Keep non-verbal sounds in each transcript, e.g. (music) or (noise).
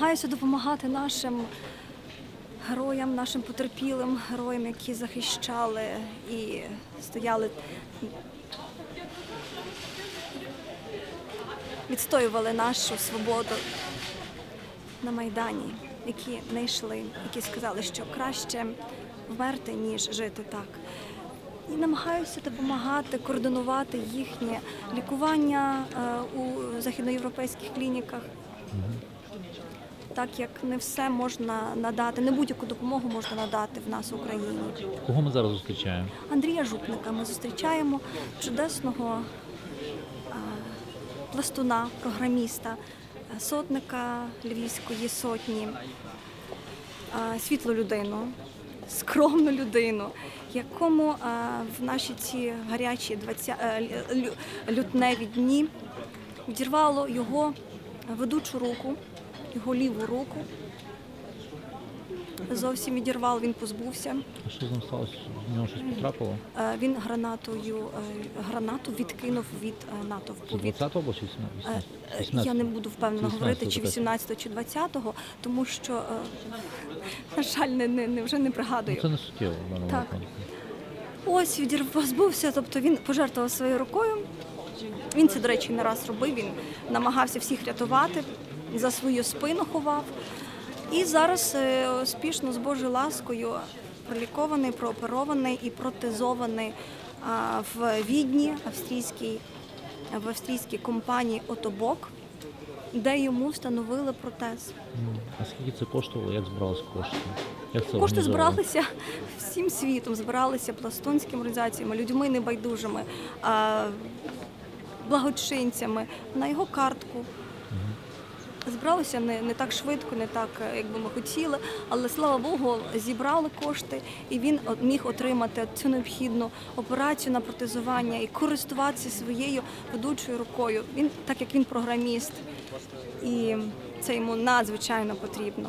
намагаюся допомагати нашим героям, нашим потерпілим героям, які захищали і стояли, відстоювали нашу свободу на Майдані, які не йшли, які сказали, що краще вмерти, ніж жити так. І намагаюся допомагати, координувати їхнє лікування е, у західноєвропейських клініках. Так як не все можна надати, не будь-яку допомогу можна надати в нас в Україні. Кого ми зараз зустрічаємо? Андрія Жупника ми зустрічаємо чудесного пластуна, програміста, сотника Львівської сотні, світлу людину, скромну людину, якому в наші ці гарячі 20, е, лютневі дні відірвало його ведучу руку, його ліву руку. Зовсім відірвало, він позбувся. А що з ним сталося? В нього щось потрапило? Е, Він гранатою е, гранату відкинув від е, натовпу. Це Від 20 або чи Е, 18? е, я не буду впевнено говорити, чи така. 18 чи 20, тому що е, на жаль, не, не, не вже не Ну, пригадую. це не суттєво в даному Так. випадку. Ось відір позбувся, тобто він пожертвував своєю рукою. Він це, до речі, не раз робив. Він намагався всіх рятувати, за свою спину ховав. І зараз е, успішно з Божою ласкою пролікований, прооперований і протезований в Відні, австрійській, в австрійській компанії Отобок, де йому встановили протез. А скільки це коштувало? Як збиралися кошти? Як це Кошти збиралися (laughs) всім світом, збиралися пластунськими організаціями, людьми небайдужими, благочинцями на його картку. Збиралися не, не так швидко, не так, е, як би ми хотіли, але слава Богу, зібрали кошти, і він міг отримати цю необхідну операцію на протезування і користуватися своєю ведучою рукою. Він, так як він програміст, і це йому надзвичайно потрібно.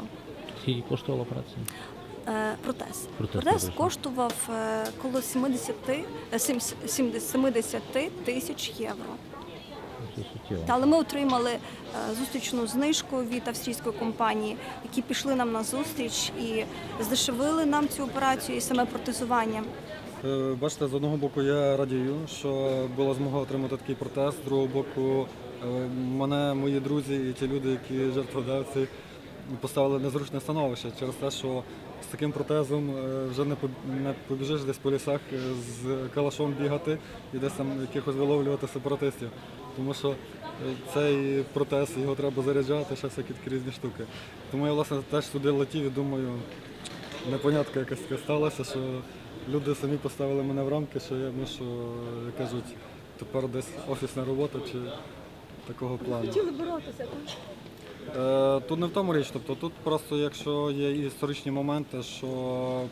Скільки коштувала операція? Е, Протез. Протез, Протез коштував е, коло 70, е, сім- сім- 70 тисяч євро. Це суттєво. Та, але ми отримали е, зустрічну знижку від австрійської компанії, які пішли нам на зустріч і здешевили нам цю операцію і саме протезування. Е, Бачите, з одного боку я радію, що була змога отримати такий протез. З другого боку, е, мене мої друзі і ті люди, які жертводавці, поставили незручне становище через те, що з таким протезом е, вже не побіжиш десь по лісах е, з калашом бігати і десь там якихось виловлювати сепаратистів. Тому що е, цей протез його треба заряджати, ще всякі такі різні штуки. Тому я власне теж туди летів і думаю, непонятка якась така сталася, що люди самі поставили мене в рамки, що я мушу, кажуть, тепер десь офісна робота чи такого плану. Хотіли боротися. Е, Тут не в тому річ, тобто тут просто якщо є історичні моменти, що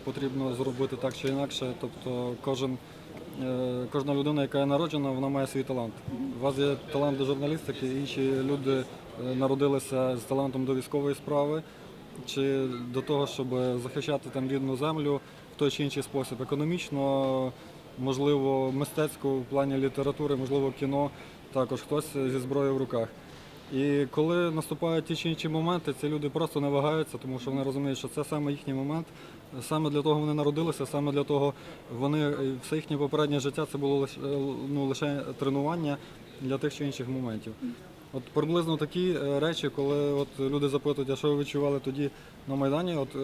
потрібно зробити так чи інакше, тобто кожен, е, кожна людина, яка є народжена, вона має свій талант. У вас є талант до журналістики, інші люди е, народилися з талантом до військової справи чи до того, щоб захищати там рідну землю в той чи інший спосіб, економічно, можливо, мистецько в плані літератури, можливо, кіно, також хтось зі зброєю в руках. І коли наступають ті чи інші моменти, ці люди просто не вагаються, тому що вони розуміють, що це саме їхній момент. Саме для того вони народилися, саме для того вони все їхнє попереднє життя це було лише ну лише тренування для тих чи інших моментів. От приблизно такі е, речі, коли от люди запитують, а що ви відчували тоді на Майдані, от, е,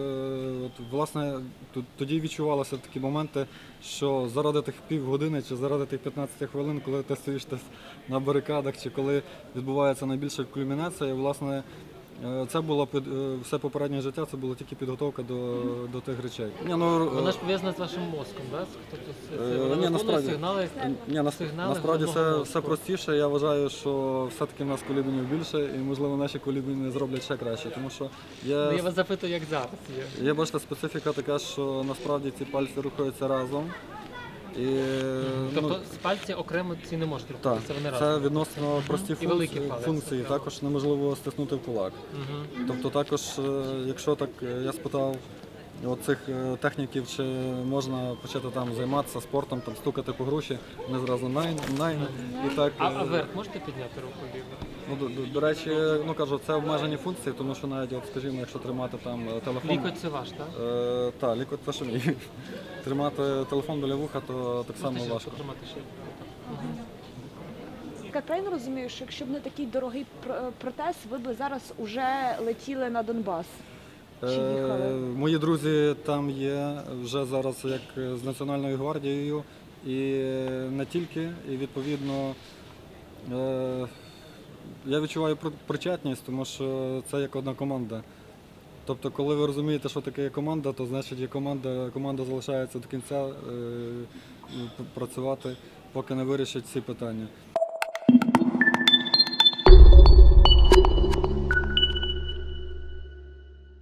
от власне тоді відчувалися такі моменти, що заради тих півгодини чи заради тих 15 хвилин, коли ти стоїш на барикадах, чи коли відбувається найбільша кульмінація, власне. Е, Це було під е, все попереднє життя, це була тільки підготовка до, до тих речей. Ні, ну, Вона ж пов'язана з вашим мозком, да? Тобто це, Е, насправді. сигнали. Ні, Сигнали насправді все, все простіше. Я вважаю, що все-таки в нас колібінів більше, і можливо наші колібіни зроблять ще краще. Тому що Ну, я є, вас запитую, як зараз є. є бачите, специфіка така, що насправді ці пальці рухаються разом. І, Тобто ну, з окремо ці не можуть так, вони разом? це відносно прості І великий функції, палець. функції. Також неможливо стиснути в кулак. Угу. Тобто також, е, якщо так е, я спитав оцих е, техніків, чи можна почати там займатися спортом, там стукати по груші, вони зразу най, най і так. А, е, а вверх можете підняти руку ліву? Ну, до, до, до речі, ну кажу, це обмежені функції, тому що навіть, от, скажімо, якщо тримати там е, телефон. Лікоть це ваш, так? Е, та, лікоть це що мій. Тримати телефон біля вуха, то так само Можете важко. потримати ще. Я правильно розумію, що якщо б не такий дорогий протез, ви б зараз уже летіли на Донбас? Е, мої друзі там є вже зараз як з Національною гвардією, і не тільки, і відповідно е, я відчуваю причетність, тому що це як одна команда. Тобто, коли ви розумієте, що таке є команда, то значить є команда, команда залишається до кінця е, працювати, поки не вирішить ці питання.